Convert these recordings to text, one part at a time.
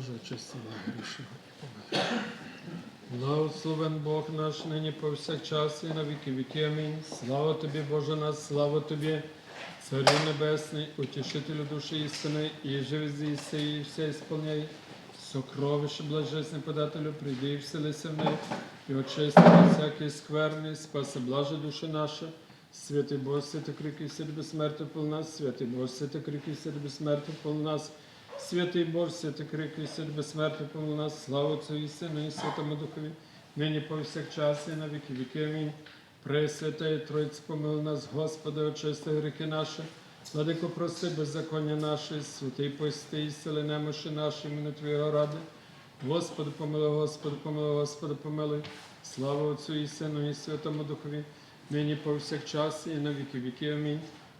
Боже, мене грішного і. Благословен Бог наш нині повсякчас і на віки віки. Амінь. Слава тобі, Боже наш, слава тобі, Царю Небесний, утішителю душі істини, і живи зійси, і все ісполняй. Сокровище блажесне подателю, прийди і вселися в неї, і очисти від всякої скверни, спаси блаже душі наша. Святий Боже, святий крики, святий безсмертя пол нас, святий Боже, святий крики, святий безсмертя пол нас. Святий Боже, святий крики, святий безсмертя пол нас, слава Отцю і Сину, і Святому Духові, нині повсякчас і на віки віки. Амінь. Пресвятий Тройці, помили нас, Господи, очисти гріхи наші. Владико, прости беззаконня наші, святий пости і сили немощі наші, імені Твоєго ради. Господи, помилуй, Господи, помилуй, Господи, помилуй. Слава Отцю і Сину, і Святому Духові, нині повсякчас і на віки віки. Амінь.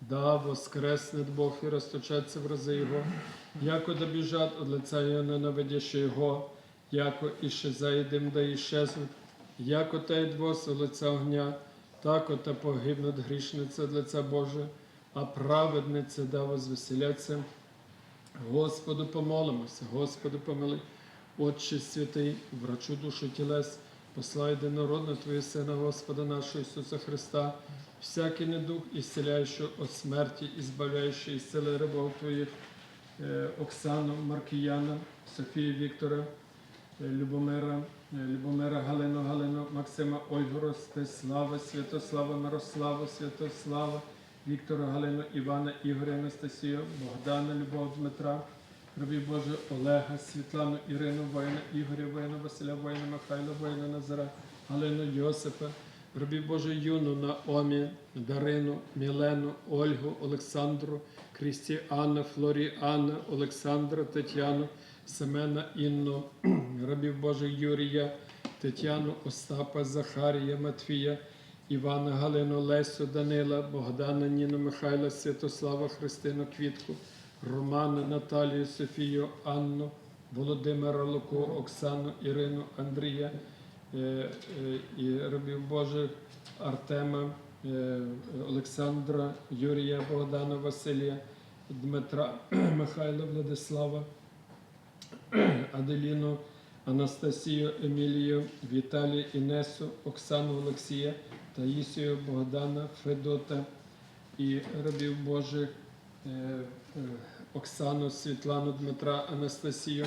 Да, воскресне Бог і розточаться в рази Його, яко да біжать от лица Його ненавидящи Його, яко іще заїдем, да іщезнуть, яко те двоси лиця огня, так ота погибнуть грішниця від лиця Боже, а праведниця да возвеселяться. Господу помолимося, Господу помили, Отче святий, врачу душу тілес, послай єдинородного Твого Сина, Господа нашого Ісуса Христа, всякий недух, ісцеляючий от смерті, і збавляючий із сили рабов Твоїх, е, Оксану, Маркіяна, Софію Віктора, е, Любомира, е, Любомира Галину, Галину, Максима Ольгу Ростислава, Святослава, Мирослава, Святослава, Віктора Галину, Івана, Ігоря, Анастасію, Богдана, Любов Дмитра, Рабі Боже, Олега, Світлану, Ірину, воїна, Ігоря, воїна, Василя, воїна, Михайла, воїна, Назара, Галину, Йосипа, Рабі Боже, Юну, Наомі, Дарину, Мілену, Ольгу, Олександру, Крістіана, Флоріана, Олександра, Тетяну, Семена, Інну, Рабів Боже, Юрія, Тетяну, Остапа, Захарія, Матвія, Івана, Галину, Лесю, Данила, Богдана, Ніну, Михайла, Святослава, Христину, Квітку, Романа, Наталію, Софію, Анну, Володимира Луку, Оксану, Ірину, Андрія е, е, і рабів Божих Артема, е, Олександра, Юрія, Богдана, Василія, Дмитра, Михайла, Владислава, Аделіну, Анастасію, Емілію, Віталію, Інесу, Оксану, Олексія, Таїсію, Богдана, Федота і рабів Божих Оксану, Світлану, Дмитра, Анастасію,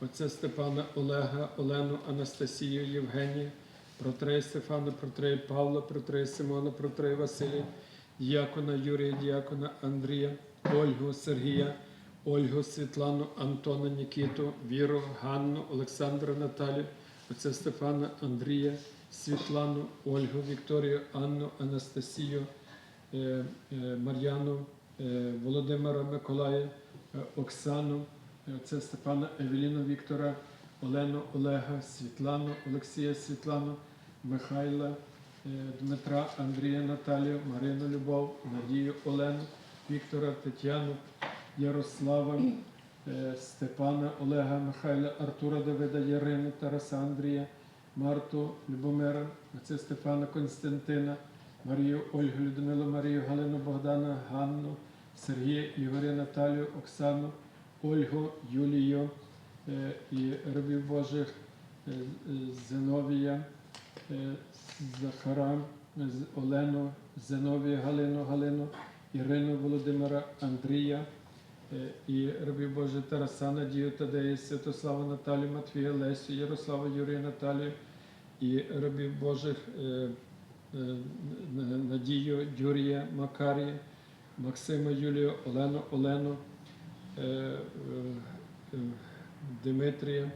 отця Степана, Олега, Олену, Анастасію, Євгенія, протрея Стефана, протрея Павла, протрея Симона, протрея Василія, діякона Юрія, діякона Андрія, Ольгу, Сергія, Ольгу, Світлану, Антона, Нікіту, Віру, Ганну, Олександра, Наталію, отця Стефана, Андрія, Світлану, Ольгу, Вікторію, Анну, Анастасію, е, е, Мар'яну, е, Володимира Миколая, е, Оксану, е, отця Степана, Евеліну Віктора, Олену Олега, Світлану, Олексія Світлану, Михайла, е, Дмитра, Андрія Наталію, Марину Любов, Надію Олену, Віктора, Тетяну, Ярослава, е, Степана, Олега, Михайла, Артура Давида, Ярину, Тараса Андрія, Марту, Любомира, отця Стефана Константина, Марію, Ольгу, Людмилу, Марію, Галину, Богдана, Ганну, Сергія, Ігоря, Наталію, Оксану, Ольгу, Юлію е, і рабів Божих е, Зиновія, е, Захара, Олену, Зиновія, Галину, Галину, Ірину, Володимира, Андрія і рабів Божих Тараса, Надію, Тадея, Святослава, Наталію, Матвія, Лесю, Ярослава, Юрія, Наталію і рабів Божих Надію, Юрія, Макарія, Максима, Юлію, Олену, Олену, е, е, е, Димитрія,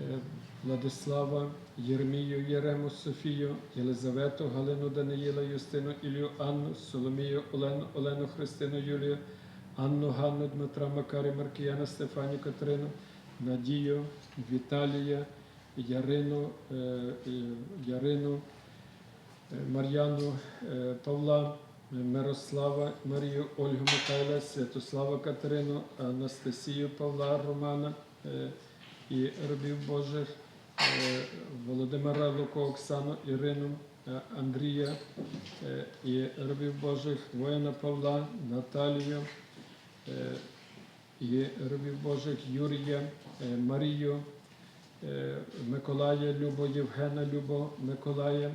е, Владислава, Єрмію, Єрему, Софію, Єлизавету, Галину, Даниїла, Юстину, Ілію, Анну, Соломію, Олену, Олену, Христину, Юлію, Анну, Ганну, Дмитра, Макарі, Маркіяна, Стефані, Катерину, Надію, Віталія, Ярину, е, е, Ярину, е, Мар'яну е, Павла, Мирослава, Марію, Ольгу Михайла, Святослава Катерину, Анастасію Павла Романа е, і рабів Божих, е, Володимира Луко, Оксану, Ірину, Андрія і рабів Божих, воїна Павла, Наталію. і рабів Божих Юрія, Марію, Миколая, Любо, Євгена, Любо, Миколая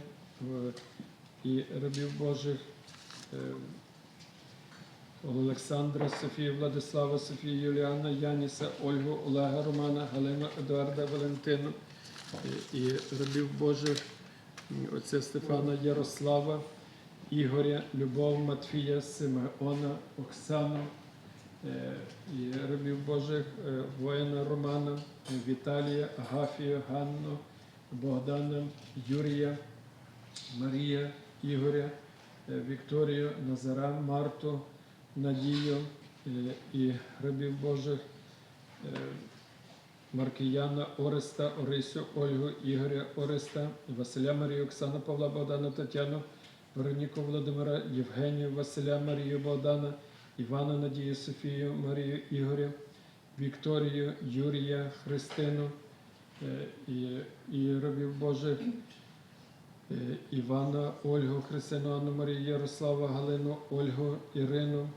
і рабів Божих е, Олександра, Софію, Владислава, Софію, Юліана, Яніса, Ольгу, Олега, Романа, Галину, Едуарда, Валентину е, і рабів Божих отця Стефана Ярослава, Ігоря, Любов, Матфія, Симеона, Оксану, Е, і рабів Божих воїна Романа, Віталія, Агафію, Ганну, Богдана, Юрія, Марія, Ігоря, е, Вікторію, Назара, Марту, Надію е, і рабів Божих е, Маркіяна, Ореста, Орисю, Ольгу, Ігоря, Ореста, Василя Марію, Оксану, Павла, Богдана, Тетяну, Вероніку Володимира, Євгенію, Василя Марію, Богдана, Івана Надію, Софію, Марію, Ігоря, Вікторію, Юрія, Христину і, і рабів Божих, Івана, Ольгу, Христину, Анну Марію, Ярослава, Галину, Ольгу, Ірину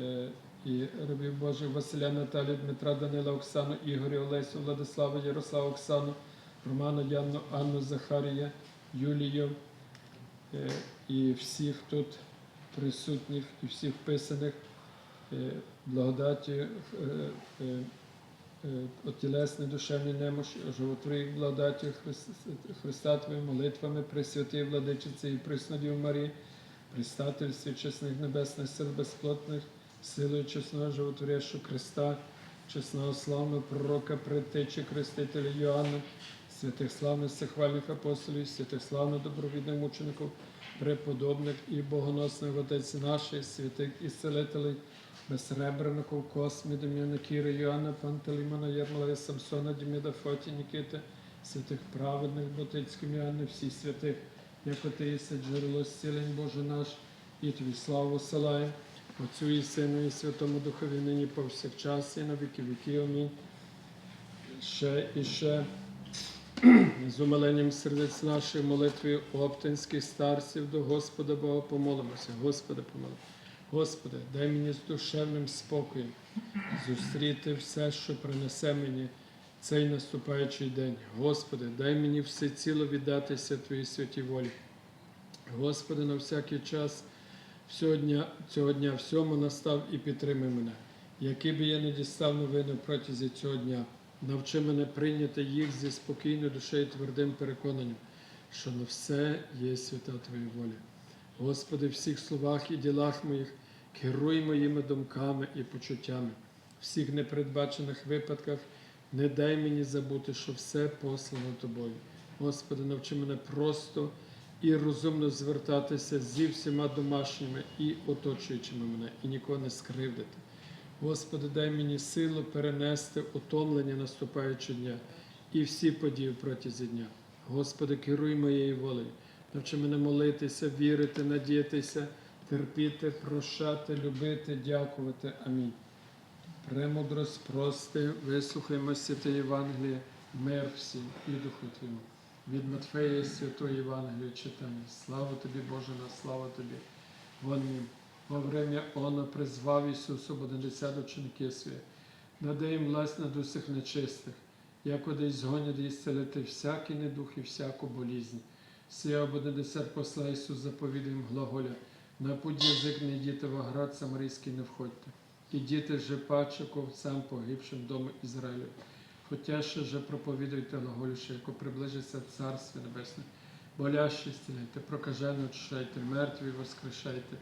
е, і рабів Божих, Василя, Наталію, Дмитра, Данила, Оксану, Ігоря, Олесю, Владислава, Ярослава, Оксану, Романа, Яну, Анну, Захарія, Юлію. Е, і всіх тут присутніх і всіх вписаних е, благодаті, е, е, душевні немощі, животворі благодаті Христа, Христа Твоїми молитвами, Пресвятій владичиці і приснодів Марії, пристательстві чесних небесних сил безплотних, силою чесного животворящого Христа, чесного славного пророка, предтечі Хрестителя Йоанна, святих славних всехвальних апостолів, святих славних добровідних мучеників, преподобних і богоносних отець наших, святих ісцелителей, безсребреників, Космі, Дем'яна, Кіри, Йоанна, Пантелеймона, Єрмолая, Самсона, Діміда, Фоті, Нікити, святих праведних, Ботицьким Іоанни, всіх святих, як отеїся, джерело зцілень Боже наш, і Тобі славу силаємо, Отцю і Сину, і Святому Духові, нині повсякчас, і на віки віків. Амінь. Ще і ще з умиленням сердець нашої молитвою оптинських старців до Господа Бога помолимося. Господи, помилуй. Господи, дай мені з душевним спокоєм зустріти все, що принесе мені цей наступаючий день. Господи, дай мені всеціло віддатися Твоїй святій волі. Господи, на всякий час всього дня, цього дня всьому настав і підтримай мене, який би я не дістав новини протязі цього дня. Навчи мене прийняти їх зі спокійною душею і твердим переконанням, що на все є свята Твоя воля. Господи, в всіх словах і ділах моїх керуй моїми думками і почуттями. В всіх непередбачених випадках не дай мені забути, що все послано Тобою. Господи, навчи мене просто і розумно звертатися зі всіма домашніми і оточуючими мене, і нікого не скривдити. Господи, дай мені силу перенести утомлення наступаючого дня і всі події протязі дня. Господи, керуй моєю волею. Навчи мене молитися, вірити, надіятися, терпіти, прощати, любити, дякувати. Амінь. Премудрость прости, вислухаймо святе Євангеліє, мир всім і Духу Твоєму. Від Матфея Святої Євангелія читання. Слава тобі, Боже, на слава тобі. Вон їм. Во время оно призвав Ісус ободесят учеників своїх, надай їм власть над усіх нечистих, як одесь згонять і всякий недух і всяку болізнь. Сія ободесят посла Ісус заповідає їм глаголя, на путь язик не йдіте в оград самарійський не входьте. Ідіте же паче ковцям погибшим дому Ізраїлю. Хотя ще же проповідуйте глаголюще, яко приближиться Царство Небесне. Болящі зціляйте, прокажено очищайте, мертві воскрешайте.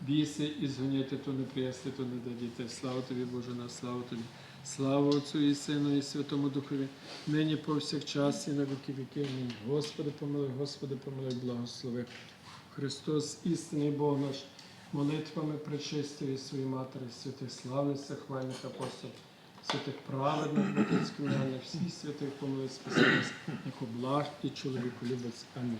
Біси і згоняйте, то не приясти, то не дадіте. Слава тобі, Боже, на славу тобі. Слава Отцю і Сину, і Святому Духові, нині повсякчас і на віки. Амінь. Господи, помилуй, Господи, помилуй, благослови. Христос, істинний Бог наш, молитвами причистої своїй матері, святих славних, хвальних апостолів, святих праведних батьківських, всіх святих помилуй спаси нас, як облах і чоловіку любець. Амінь.